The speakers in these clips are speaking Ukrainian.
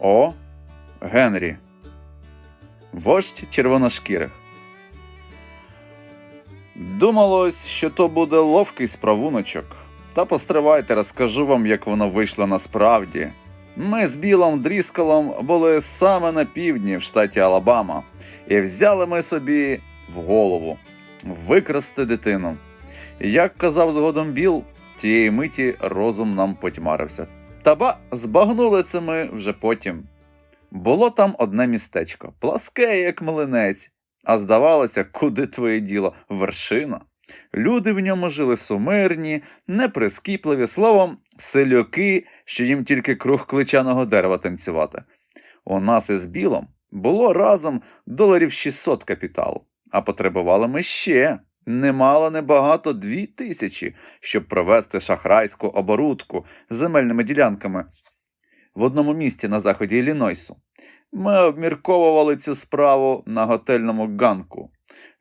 О. Генрі. Вождь червоношкірих. Думалось, що то буде ловкий справуночок. Та постривайте, розкажу вам, як воно вийшло насправді. Ми з Білом Дріскалом були саме на півдні в штаті Алабама, і взяли ми собі в голову викрасти дитину. Як казав згодом Біл, тієї миті розум нам потьмарився. Та ба збагнули це ми вже потім. Було там одне містечко, пласке, як млинець, а здавалося, куди твоє діло вершина. Люди в ньому жили сумирні, неприскіпливі, словом, селюки, що їм тільки круг кличаного дерева танцювати. У нас із білом було разом доларів 600 капіталу, а потребували ми ще немало небагато дві тисячі, щоб провести шахрайську оборудку з земельними ділянками в одному місті на заході Іллінойсу. Ми обмірковували цю справу на готельному ганку.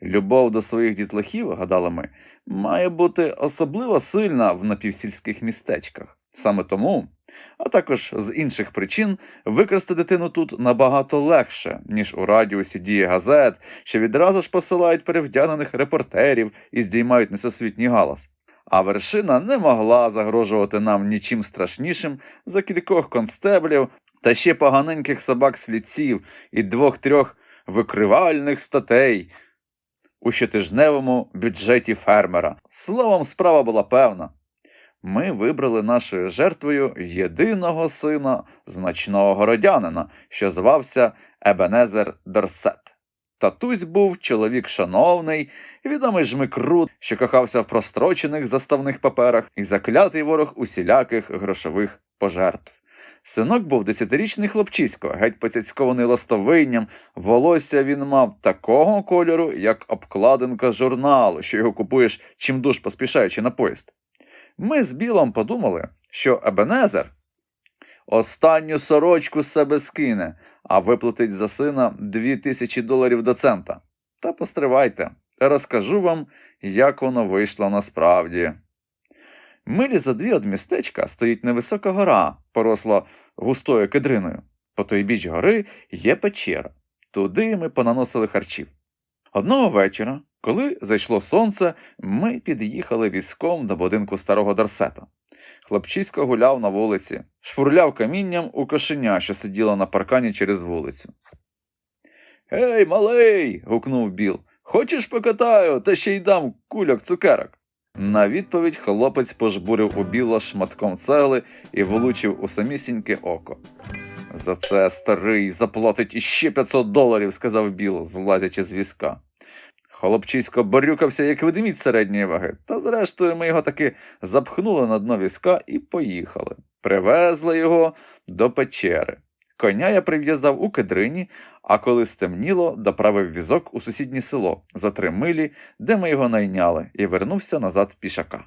Любов до своїх дітлахів, гадали ми, має бути особливо сильна в напівсільських містечках. Саме тому, а також з інших причин, викрасти дитину тут набагато легше, ніж у радіусі дії газет, що відразу ж посилають перевдягнених репортерів і здіймають несосвітній галас. А вершина не могла загрожувати нам нічим страшнішим за кількох констеблів та ще поганеньких собак слідців і двох-трьох викривальних статей у щотижневому бюджеті фермера. Словом, справа була певна. Ми вибрали нашою жертвою єдиного сина значного городянина, що звався Ебенезер Дорсет. Татусь був чоловік шановний, відомий жмикрут, що кохався в прострочених заставних паперах і заклятий ворог усіляких грошових пожертв. Синок був десятирічний хлопчисько, геть поцяцькований ластовинням, волосся він мав такого кольору, як обкладинка журналу, що його купуєш чимдуж поспішаючи на поїзд. Ми з Білом подумали, що Ебенезер останню сорочку з себе скине, а виплатить за сина дві тисячі доларів до цента. Та постривайте, розкажу вам, як воно вийшло насправді. Милі за дві од містечка стоїть невисока гора, поросла густою кедриною. По той біч гори є печера. Туди ми понаносили харчів. Одного вечора, коли зайшло сонце, ми під'їхали візком до будинку старого Дарсета. Хлопчисько гуляв на вулиці, шпурляв камінням у кошеня, що сиділо на паркані через вулицю. Гей, малий. гукнув Біл. Хочеш покатаю, та ще й дам кульок цукерок. На відповідь хлопець пожбурив у біла шматком цегли і влучив у самісіньке око. За це старий заплатить іще 500 доларів, сказав Біл, злазячи з візка. Хлопчисько борюкався, як ведмідь середньої ваги, та зрештою ми його таки запхнули на дно візка і поїхали. Привезли його до печери. Коня я прив'язав у кедрині, а коли стемніло, доправив візок у сусіднє село за три милі, де ми його найняли, і вернувся назад пішака.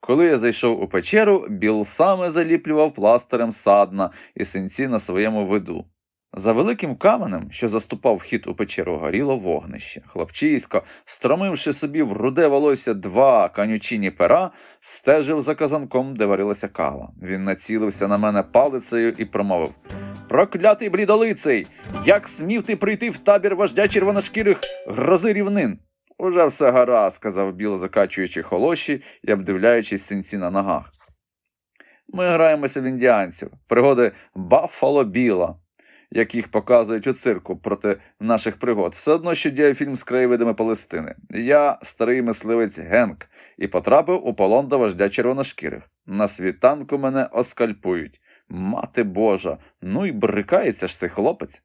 Коли я зайшов у печеру, Біл саме заліплював пластирем садна і синці на своєму виду. За великим каменем, що заступав вхід у печеру, горіло вогнище. Хлопчисько, стромивши собі в руде волосся два канючині пера, стежив за казанком, де варилася кава. Він націлився на мене палицею і промовив Проклятий блідолицей! Як смів ти прийти в табір вождя червоношкірих грози рівнин? Уже все гаразд, сказав Біл, закачуючи холоші і обдивляючись синці на ногах. Ми граємося в індіанців, пригоди Баффало Біла, як їх показують у цирку проти наших пригод. Все одно, що діє фільм з краєвидами Палестини. Я старий мисливець Генк і потрапив у полон до вождя червоношкірих. На світанку мене оскальпують. Мати Божа, ну й брикається ж цей хлопець.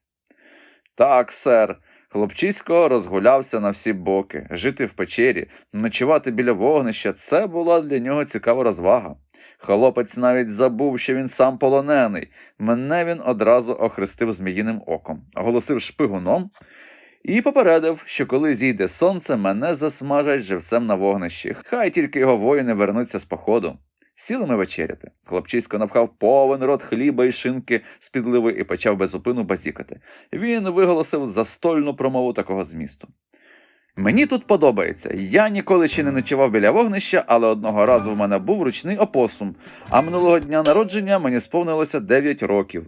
Так, сер. Хлопчисько розгулявся на всі боки. Жити в печері, ночувати біля вогнища це була для нього цікава розвага. Хлопець навіть забув, що він сам полонений. Мене він одразу охрестив зміїним оком, оголосив шпигуном і попередив, що коли зійде сонце, мене засмажать живцем на вогнищі. Хай тільки його воїни вернуться з походу. Сіли ми вечеряти. Хлопчисько напхав повен рот хліба і шинки з підливи і почав безупину базікати. Він виголосив застольну промову такого змісту. Мені тут подобається. Я ніколи ще не ночував біля вогнища, але одного разу в мене був ручний опосум, а минулого дня народження мені сповнилося 9 років.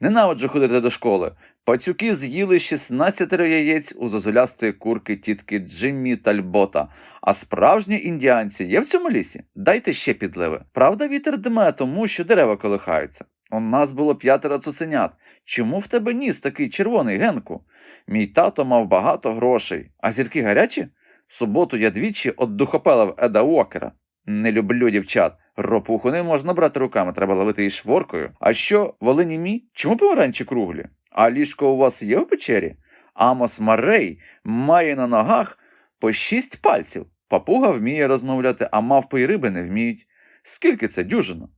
Ненавиджу ходити до школи. Пацюки з'їли 16 яєць у зозулястої курки тітки Джиммі Тальбота. А справжні індіанці є в цьому лісі. Дайте ще підливи. Правда, вітер дме, тому що дерева колихаються. У нас було п'ятеро цуценят. Чому в тебе ніс такий червоний, Генку? Мій тато мав багато грошей. А зірки гарячі? В суботу я двічі оддухопелив Еда Уокера. Не люблю дівчат. Ропуху не можна брати руками, треба ловити її шворкою. А що, волині мій? Чому помаранчі круглі? А ліжко у вас є в печері? Амос Марей має на ногах по шість пальців. Папуга вміє розмовляти, а мавпи й риби не вміють. Скільки це дюжина?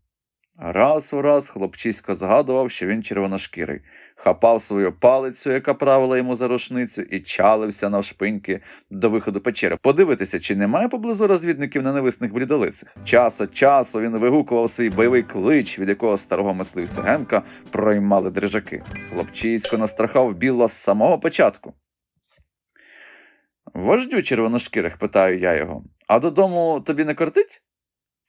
Раз у раз хлопчисько згадував, що він червоношкірий, хапав свою палицю, яка правила йому за рушницю, і чалився навшпиньки до виходу печери. Подивитися, чи немає поблизу розвідників ненависних блідолицих. Час від часу він вигукував свій бойовий клич, від якого старого мисливця Генка проймали дрижаки. Хлопчисько настрахав біло з самого початку. Вождю червоношкірих, питаю я його, а додому тобі не кортить?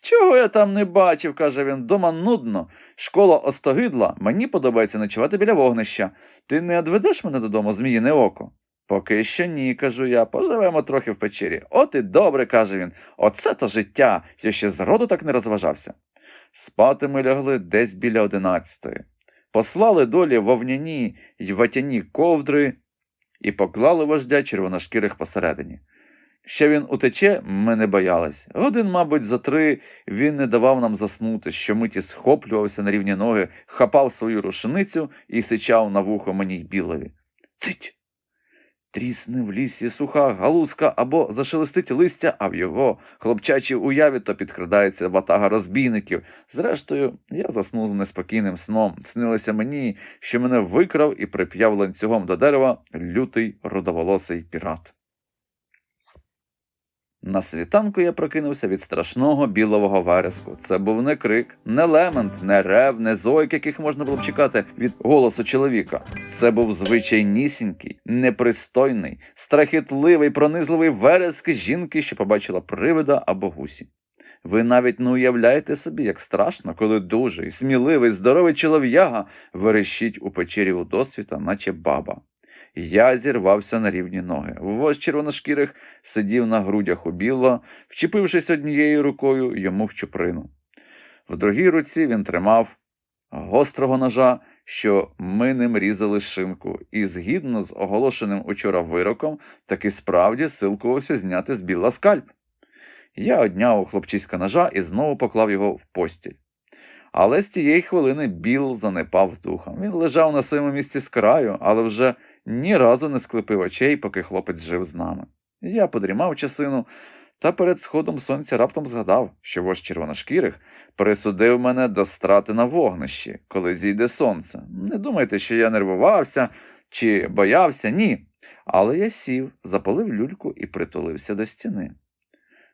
Чого я там не бачив, каже він, дома нудно. Школа остогидла, мені подобається ночувати біля вогнища. Ти не одведеш мене додому, зміїне око? Поки що ні, кажу я, поживемо трохи в печері. От і добре, каже він. Оце то життя. Я ще зроду так не розважався. Спати ми лягли десь біля одинадцятої. Послали долі вовняні й ватяні ковдри і поклали вождя червоношкірих посередині. Ще він утече, ми не боялись. Годин, мабуть, за три він не давав нам заснути, що миті схоплювався на рівні ноги, хапав свою рушницю і сичав на вухо мені й білові. Цить! Трісне в лісі суха галузка або зашелестить листя, а в його хлопчачій уяві то підкрадається ватага розбійників. Зрештою, я заснув неспокійним сном. Снилося мені, що мене викрав і прип'яв ланцюгом до дерева лютий рудоволосий пірат. На світанку я прокинувся від страшного білового вереску. Це був не крик, не лемент, не рев, не зойк, яких можна було б чекати від голосу чоловіка. Це був звичайнісінький, непристойний, страхітливий, пронизливий вереск жінки, що побачила привида або гусі. Ви навіть не уявляєте собі, як страшно, коли дужий, сміливий, здоровий чолов'яга верещить у печері у досвіта, наче баба. Я зірвався на рівні ноги. Вождь червоношкірих сидів на грудях у білла, вчепившись однією рукою йому в чуприну. В другій руці він тримав гострого ножа, що ми ним різали шинку, і згідно з оголошеним учора вироком, таки справді силкувався зняти з біла скальп. Я одняв хлопчиська ножа і знову поклав його в постіль. Але з тієї хвилини Біл занепав духом. Він лежав на своєму місці з краю, але вже ні разу не склепив очей, поки хлопець жив з нами. Я подрімав часину, та перед сходом сонця раптом згадав, що вождь червоношкірих присудив мене до страти на вогнищі, коли зійде сонце. Не думайте, що я нервувався чи боявся, ні. Але я сів, запалив люльку і притулився до стіни.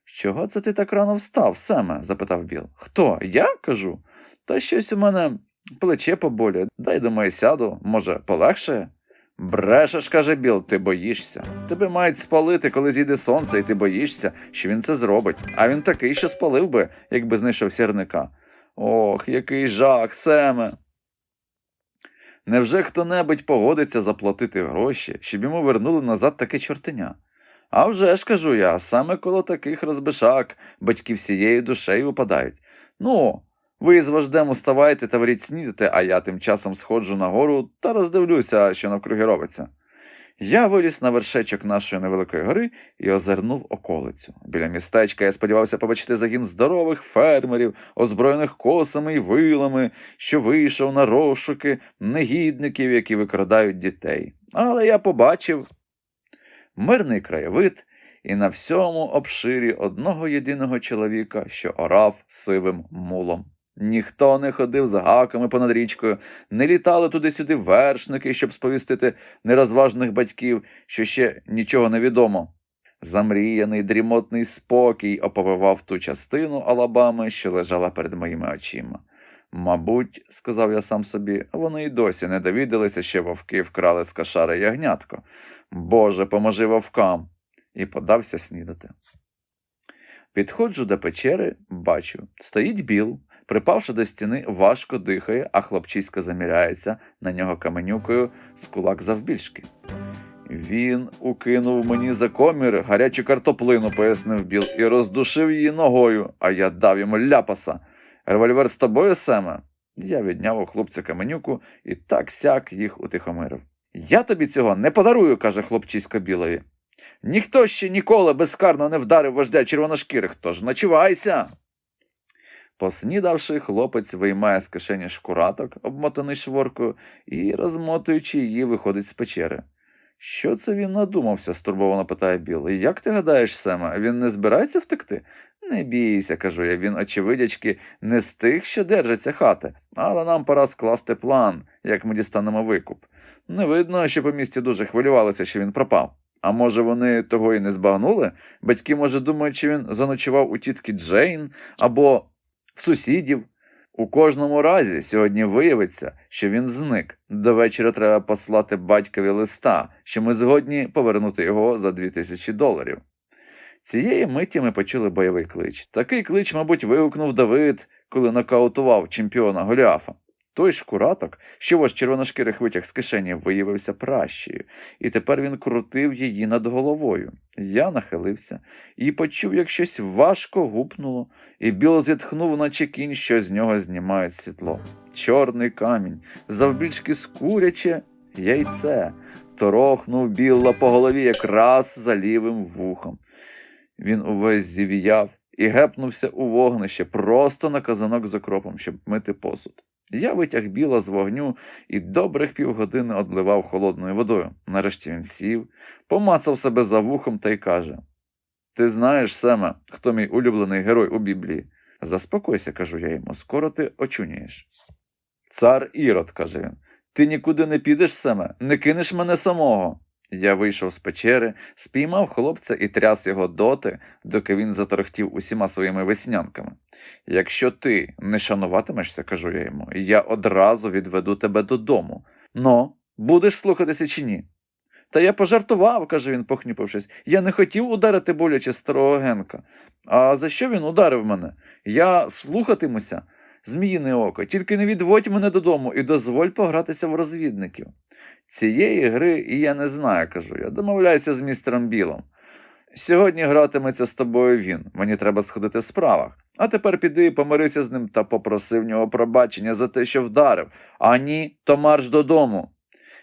Чого це ти так рано встав, Семе? запитав Біл. Хто? Я кажу. Та щось у мене плече поболює. Дай думаю, сяду, може, полегшає? Брешеш, каже Біл, ти боїшся. Тебе мають спалити, коли зійде сонце, і ти боїшся, що він це зробить. А він такий, що спалив би, якби знайшов сірника. Ох, який жах, Семе. Невже хто-небудь погодиться заплатити гроші, щоб йому вернули назад таке чортеня? А вже ж кажу я, саме коло таких розбишак батьки всією душею упадають. Ну, ви з вождем уставайте та варіть снідати, а я тим часом сходжу нагору та роздивлюся, що навкруги робиться. Я виліз на вершечок нашої невеликої гори і озирнув околицю. Біля містечка я сподівався побачити загін здорових фермерів, озброєних косами й вилами, що вийшов на розшуки негідників, які викрадають дітей. Але я побачив мирний краєвид і на всьому обширі одного єдиного чоловіка, що орав сивим мулом. Ніхто не ходив з гаками понад річкою, не літали туди-сюди вершники, щоб сповістити нерозважних батьків, що ще нічого не відомо. Замріяний дрімотний спокій оповивав ту частину Алабами, що лежала перед моїми очима. Мабуть, сказав я сам собі, вони й досі не довідалися, що вовки вкрали з кошари ягнятко. Боже, поможи вовкам. І подався снідати. Підходжу до печери, бачу, стоїть біл, припавши до стіни, важко дихає, а хлопчисько заміряється на нього каменюкою з кулак завбільшки. Він укинув мені за комір гарячу картоплину, пояснив Біл, і роздушив її ногою, а я дав йому ляпаса. Револьвер з тобою, Семе? Я відняв у хлопця каменюку і так сяк їх утихомирив. Я тобі цього не подарую, каже хлопчисько білові. Ніхто ще ніколи безкарно не вдарив вождя червоношкірих, тож начувайся. Поснідавши, хлопець виймає з кишені шкураток, обмотаний шворкою, і, розмотуючи її, виходить з печери. Що це він надумався? стурбовано питає Біл. Як ти гадаєш, Сема, він не збирається втекти? Не бійся, кажу я, він, очевидячки, не з тих, що держаться хати, але нам пора скласти план, як ми дістанемо викуп. Не видно, що по місті дуже хвилювалися, що він пропав. А може, вони того і не збагнули? Батьки, може, думають, що він заночував у тітки Джейн або в сусідів. У кожному разі сьогодні виявиться, що він зник. До вечора треба послати батькові листа, що ми згодні повернути його за дві тисячі доларів. Цієї миті ми почули бойовий клич. Такий клич, мабуть, вигукнув Давид, коли нокаутував чемпіона Голіафа. Той шкураток, що ваш червоношкірих витяг з кишені, виявився пращею, і тепер він крутив її над головою. Я нахилився і почув, як щось важко гупнуло, і Біл зітхнув, наче кінь, що з нього знімають світло. Чорний камінь, завбільшки скуряче яйце. Торохнув Білла по голові якраз за лівим вухом. Він увесь зів'яв і гепнувся у вогнище просто на казанок з окропом, щоб мити посуд. Я витяг біла з вогню і добрих півгодини одливав холодною водою. Нарешті він сів, помацав себе за вухом та й каже: Ти знаєш, Семе, хто мій улюблений герой у Біблії? Заспокойся, кажу я йому, скоро ти очунієш. Цар Ірод, каже він, ти нікуди не підеш, Семе, не кинеш мене самого. Я вийшов з печери, спіймав хлопця і тряс його доти, доки він заторохтів усіма своїми веснянками. Якщо ти не шануватимешся, кажу я йому, я одразу відведу тебе додому. Ну, будеш слухатися чи ні? Та я пожартував, каже він, похнюпившись. Я не хотів ударити боляче старого Генка. А за що він ударив мене? Я слухатимуся, зміїне око, тільки не відводь мене додому і дозволь погратися в розвідників. Цієї гри і я не знаю, кажу я. Домовляйся з містером Білом. Сьогодні гратиметься з тобою він. Мені треба сходити в справах. А тепер піди помирися з ним та попроси в нього пробачення за те, що вдарив. А ні, то марш додому.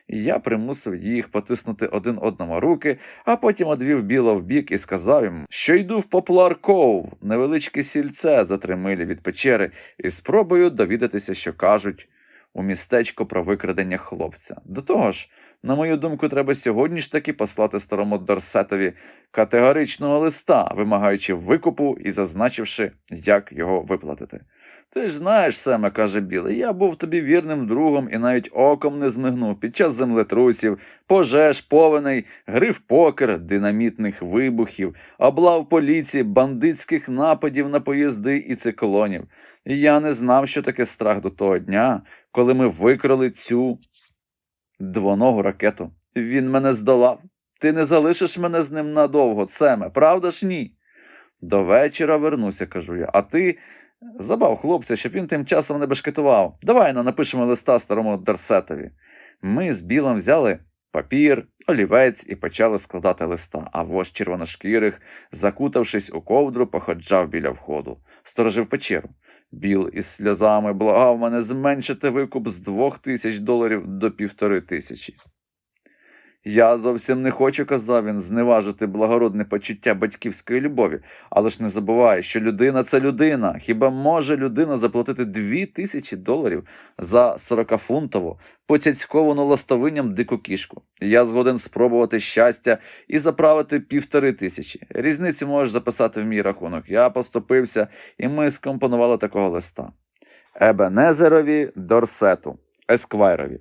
Я примусив їх потиснути один одному руки, а потім одвів біло вбік і сказав йому, що йду в Поплар Коув, невеличке сільце за три милі від печери, і спробую довідатися, що кажуть у містечко про викрадення хлопця. До того ж, на мою думку, треба сьогодні ж таки послати старому Дорсетові категоричного листа, вимагаючи викупу і зазначивши, як його виплатити. Ти ж знаєш, Семе, каже Білий, я був тобі вірним другом і навіть оком не змигнув під час землетрусів, пожеж, повеней, гри в покер, динамітних вибухів, облав поліції, бандитських нападів на поїзди і циклонів. І я не знав, що таке страх до того дня, коли ми викрали цю двоногу ракету. Він мене здолав. Ти не залишиш мене з ним надовго, Семе, правда ж ні? До вечора вернуся, кажу я, а ти забав хлопця, щоб він тим часом не бешкетував. Давай ну, напишемо листа старому Дарсетові. Ми з білом взяли папір, олівець і почали складати листа, а вождь червоношкірих, закутавшись у ковдру, походжав біля входу, сторожив печеру. Біл із сльозами благав мене зменшити викуп з двох тисяч доларів до півтори тисячі. Я зовсім не хочу, казав він, зневажити благородне почуття батьківської любові, але ж не забувай, що людина це людина. Хіба може людина заплатити дві тисячі доларів за сорокафунтову, поцяцьковану ластовинням дику кішку? Я згоден спробувати щастя і заправити півтори тисячі. Різницю можеш записати в мій рахунок. Я поступився, і ми скомпонували такого листа. Ебенезерові Дорсету, Есквайрові.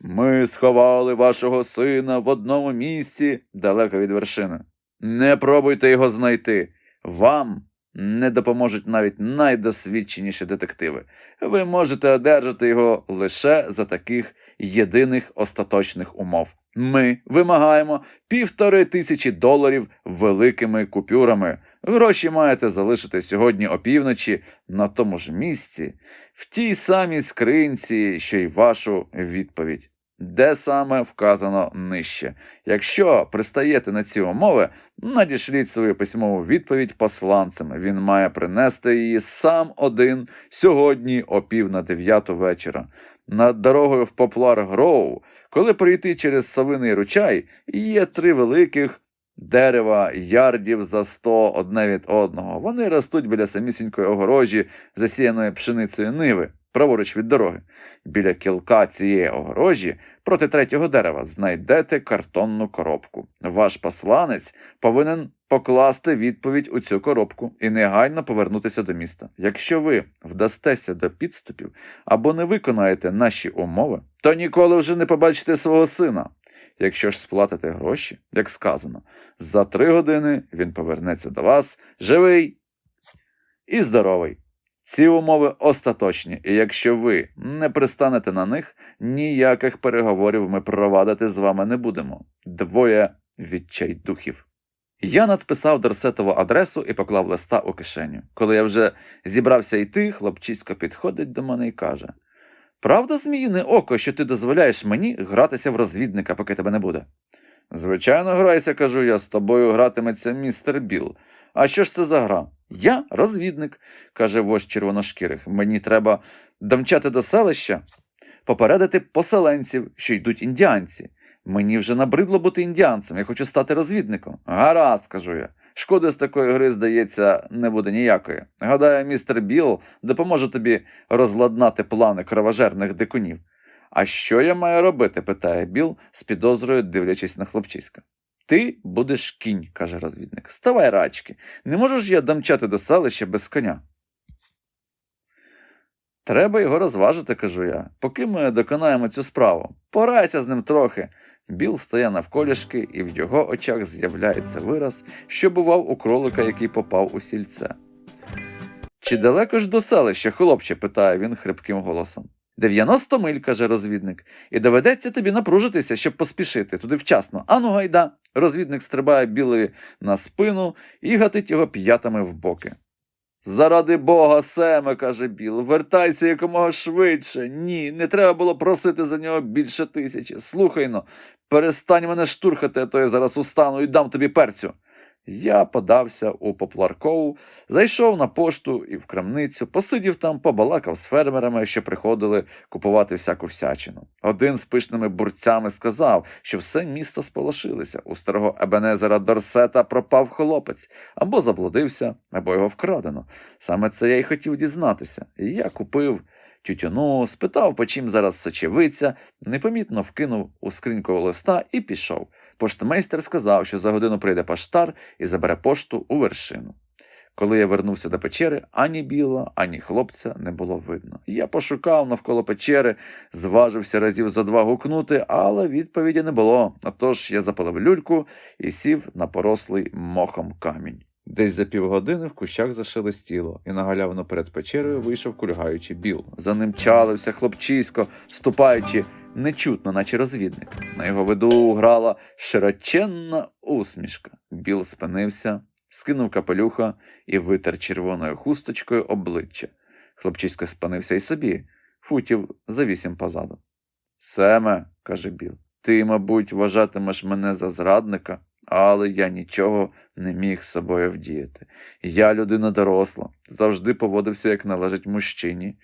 Ми сховали вашого сина в одному місці далеко від вершини. Не пробуйте його знайти. Вам Не допоможуть навіть найдосвідченіші детективи. Ви можете одержати його лише за таких єдиних остаточних умов. Ми вимагаємо півтори тисячі доларів великими купюрами. Гроші маєте залишити сьогодні опівночі на тому ж місці, в тій самій скринці, що й вашу відповідь. Де саме вказано нижче. Якщо пристаєте на ці умови, надішліть свою письмову відповідь посланцем. Він має принести її сам один сьогодні о пів на дев'яту вечора. Над дорогою в Поплар Гроу, коли прийти через Совиний ручай, є три великих дерева ярдів за сто одне від одного. Вони ростуть біля самісінької огорожі, засіяної пшеницею ниви, праворуч від дороги. Біля кілка цієї огорожі проти третього дерева знайдете картонну коробку. Ваш посланець повинен покласти відповідь у цю коробку і негайно повернутися до міста. Якщо ви вдастеся до підступів або не виконаєте наші умови, то ніколи вже не побачите свого сина. Якщо ж сплатите гроші, як сказано, за три години він повернеться до вас живий і здоровий. Ці умови остаточні, і якщо ви не пристанете на них, ніяких переговорів ми провадити з вами не будемо. Двоє відчайдухів. Я надписав Дорсетову адресу і поклав листа у кишеню. Коли я вже зібрався йти, хлопчисько підходить до мене і каже: Правда, зміїне око, що ти дозволяєш мені гратися в розвідника, поки тебе не буде? Звичайно, грайся, кажу я, з тобою гратиметься містер Біл. А що ж це за гра? Я розвідник, каже вождь червоношкірих. Мені треба домчати до селища, попередити поселенців, що йдуть індіанці. Мені вже набридло бути індіанцем, я хочу стати розвідником. Гаразд, кажу я. Шкоди з такої гри, здається, не буде ніякої. Гадаю, містер Біл допоможе тобі розладнати плани кровожерних дикунів. А що я маю робити? питає Біл з підозрою, дивлячись на хлопчиська. Ти будеш кінь, каже розвідник. Ставай рачки. Не можу ж я домчати до селища без коня. Треба його розважити, кажу я, поки ми доконаємо цю справу. Порайся з ним трохи. Біл стає навколішки, і в його очах з'являється вираз, що бував у кролика, який попав у сільце. Чи далеко ж до селища, хлопче? питає він хрипким голосом. Дев'яносто миль, каже розвідник, і доведеться тобі напружитися, щоб поспішити туди вчасно. Ану гайда. Розвідник стрибає білий на спину і гатить його п'ятами в боки. Заради бога, Семе, каже Біл, вертайся якомога швидше. Ні, не треба було просити за нього більше тисячі. Слухай но, перестань мене штурхати, а то я зараз устану і дам тобі перцю. Я подався у Попларкову, зайшов на пошту і в крамницю, посидів там, побалакав з фермерами, що приходили купувати всяку всячину. Один з пишними бурцями сказав, що все місто сполошилося. У старого Ебенезера Дорсета пропав хлопець, або заблудився, або його вкрадено. Саме це я й хотів дізнатися. Я купив тютюну, спитав, по чим зараз сочевиця, непомітно вкинув у скриньку листа і пішов. Поштмейстер сказав, що за годину прийде поштар і забере пошту у вершину. Коли я вернувся до печери, ані біла, ані хлопця не було видно. Я пошукав навколо печери, зважився разів за два гукнути, але відповіді не було. Отож я запалив люльку і сів на порослий мохом камінь. Десь за півгодини в кущах зашелестіло, і на галявину перед печерою вийшов кульгаючий біл. За ним чалився хлопчисько, ступаючи нечутно, наче розвідник. На його виду грала широченна усмішка. Біл спинився, скинув капелюха і витер червоною хусточкою обличчя. Хлопчисько спинився й собі, футів за вісім позаду. Семе, каже Біл, ти, мабуть, вважатимеш мене за зрадника, але я нічого не міг з собою вдіяти. Я людина доросла, завжди поводився, як належить мужчині.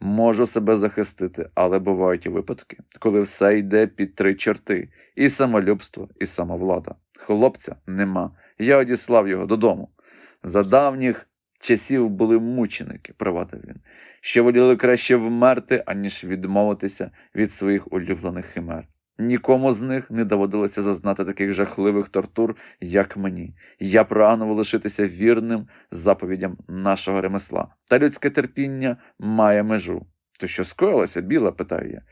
Можу себе захистити, але бувають і випадки, коли все йде під три чорти і самолюбство, і самовлада. Хлопця нема. Я одіслав його додому. За давніх часів були мученики, провадив він, що воліли краще вмерти, аніж відмовитися від своїх улюблених химер. Нікому з них не доводилося зазнати таких жахливих тортур, як мені. Я прагнув лишитися вірним заповідям нашого ремесла. Та людське терпіння має межу. То що скоїлося, біла? питаю я.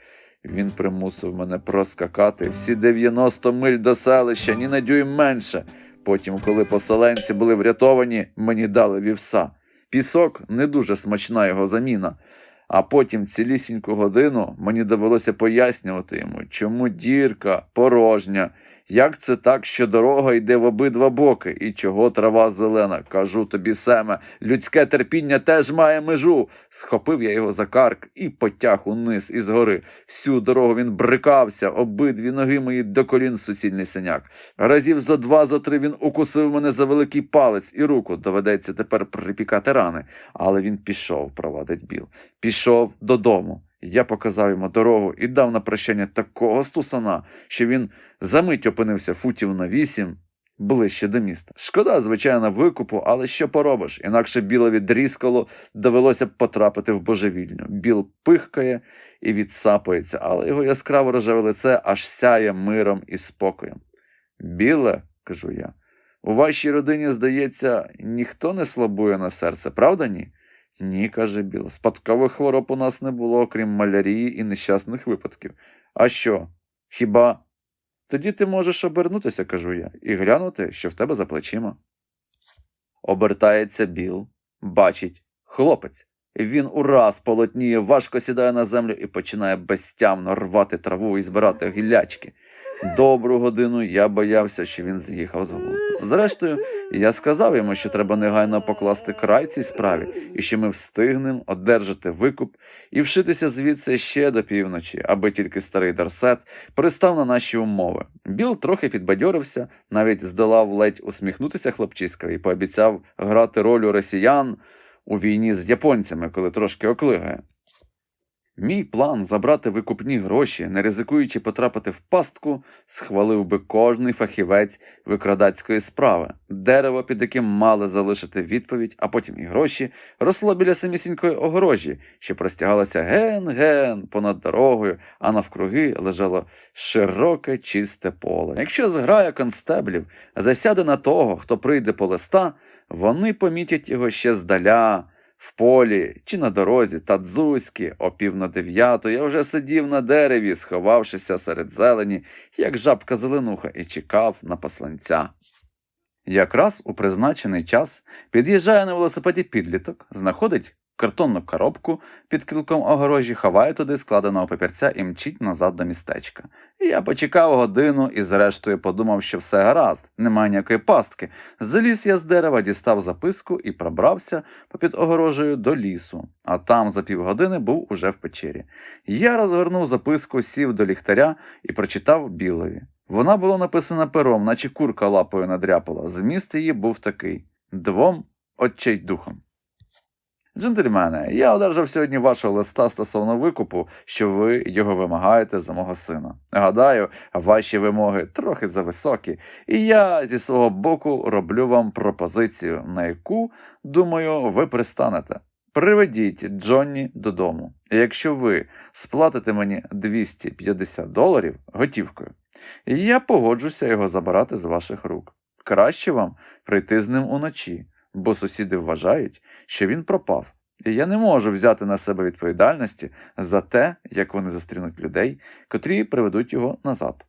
Він примусив мене проскакати всі 90 миль до селища, ні на дюйм менше. Потім, коли поселенці були врятовані, мені дали вівса. Пісок не дуже смачна його заміна. А потім цілісіньку годину мені довелося пояснювати йому, чому дірка порожня, як це так, що дорога йде в обидва боки, і чого трава зелена. Кажу тобі, Семе, людське терпіння теж має межу. Схопив я його за карк і потяг униз із гори. Всю дорогу він брикався, обидві ноги мої до колін суцільний синяк. Разів зо два, зо три він укусив мене за великий палець і руку. Доведеться тепер припікати рани. Але він пішов, провадить біл. Пішов додому. Я показав йому дорогу і дав на прощання такого стусана, що він за мить опинився футів на вісім ближче до міста. Шкода, звичайно, викупу, але що поробиш? Інакше білові дріскало довелося б потрапити в божевільню. Біл пихкає і відсапується, але його яскраво рожеве лице аж сяє миром і спокоєм. Біле, кажу я, у вашій родині, здається, ніхто не слабує на серце, правда ні? Ні, каже Біл. Спадкових хвороб у нас не було, окрім малярії і нещасних випадків. А що? Хіба? Тоді ти можеш обернутися, кажу я, і глянути, що в тебе за плечима. Обертається Біл, бачить хлопець. Він ураз полотніє, важко сідає на землю і починає безтямно рвати траву і збирати гіллячки. Добру годину я боявся, що він з'їхав з глузду. Зрештою, я сказав йому, що треба негайно покласти край цій справі, і що ми встигнемо одержати викуп і вшитися звідси ще до півночі, аби тільки старий Дорсет пристав на наші умови. Біл трохи підбадьорився, навіть здолав ледь усміхнутися хлопчиська і пообіцяв грати роль росіян у війні з японцями, коли трошки оклигає. Мій план забрати викупні гроші, не ризикуючи потрапити в пастку, схвалив би кожний фахівець викрадацької справи. Дерево, під яким мали залишити відповідь, а потім і гроші, росло біля самісінької огорожі, що простягалося ген-ген понад дорогою, а навкруги лежало широке чисте поле. Якщо зграя констеблів засяде на того, хто прийде по листа, вони помітять його ще здаля. В полі чи на дорозі Тадзуськи о пів на дев'яту я вже сидів на дереві, сховавшися серед зелені, як жабка зеленуха, і чекав на посланця. Якраз у призначений час під'їжджає на велосипеді підліток, знаходить картонну коробку під кілком огорожі, ховає туди складеного папірця і мчить назад до містечка. І я почекав годину і зрештою подумав, що все гаразд, немає ніякої пастки. Заліз я з дерева, дістав записку і пробрався попід огорожею до лісу, а там за півгодини був уже в печері. Я розгорнув записку, сів до ліхтаря і прочитав білові. Вона була написана пером, наче курка лапою надряпала. Зміст її був такий двом отчайдухом. Джентльмени, я одержав сьогодні вашого листа стосовно викупу, що ви його вимагаєте за мого сина. Гадаю, ваші вимоги трохи зависокі, і я зі свого боку роблю вам пропозицію, на яку, думаю, ви пристанете. Приведіть Джонні додому. Якщо ви сплатите мені 250 доларів готівкою, я погоджуся його забирати з ваших рук. Краще вам прийти з ним уночі, бо сусіди вважають, що він пропав. І я не можу взяти на себе відповідальності за те, як вони зустрінуть людей, котрі приведуть його назад.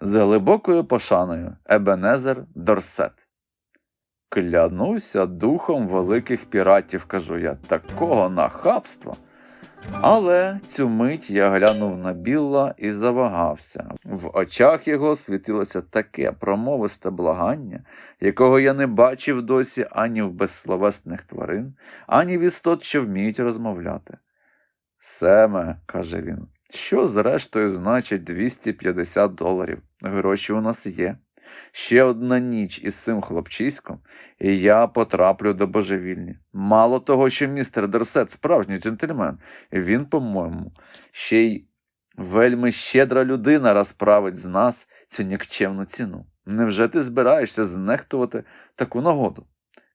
З глибокою пошаною Ебенезер Дорсет. Клянуся духом великих піратів, кажу я, такого нахабства. Але цю мить я глянув на Білла і завагався. В очах його світилося таке промовисте благання, якого я не бачив досі ані в безсловесних тварин, ані в істот, що вміють розмовляти. Семе, каже він, що зрештою значить 250 доларів? Гроші у нас є. Ще одна ніч із цим хлопчиськом, і я потраплю до божевільні. Мало того, що містер Дерсет справжній джентльмен, він, по-моєму, ще й вельми щедра людина розправить з нас цю нікчемну ціну. Невже ти збираєшся знехтувати таку нагоду?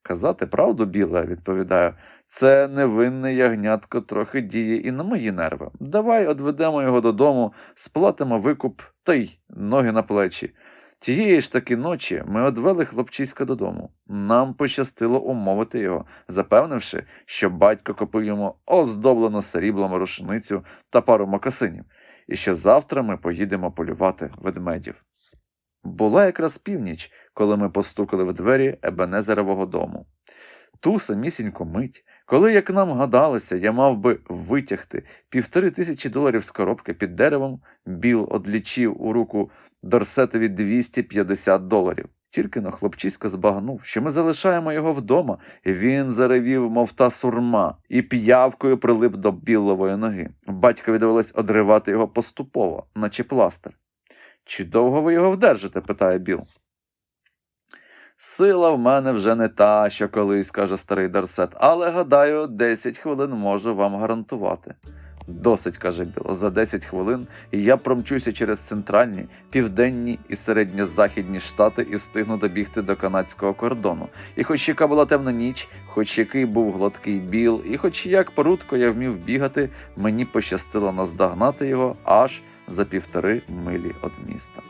Казати правду, біле, відповідаю, це невинне ягнятко трохи діє і на мої нерви. Давай одведемо його додому, сплатимо викуп та й ноги на плечі. Тієї ж таки ночі ми одвели хлопчиська додому. Нам пощастило умовити його, запевнивши, що батько купив йому оздоблену сріблом рушницю та пару мокасинів, і що завтра ми поїдемо полювати ведмедів. Була якраз північ, коли ми постукали в двері Ебенезерового дому. Ту самісіньку мить, коли, як нам гадалося, я мав би витягти півтори тисячі доларів з коробки під деревом, Біл одлічив у руку Дорсетові 250 доларів. Тільки но хлопчисько збагнув, що ми залишаємо його вдома, і він заревів, мов та сурма, і п'явкою прилип до білової ноги. Батькові довелось одривати його поступово, наче пластир. Чи довго ви його вдержите? питає Біл. Сила в мене вже не та, що колись, каже старий Дарсет, але гадаю, 10 хвилин можу вам гарантувати. Досить, каже Біл, за 10 хвилин я промчуся через центральні, південні і середньо-західні штати і встигну добігти до канадського кордону. І хоч яка була темна ніч, хоч який був гладкий біл, і хоч як порудко я вмів бігати, мені пощастило наздогнати його аж за півтори милі від міста.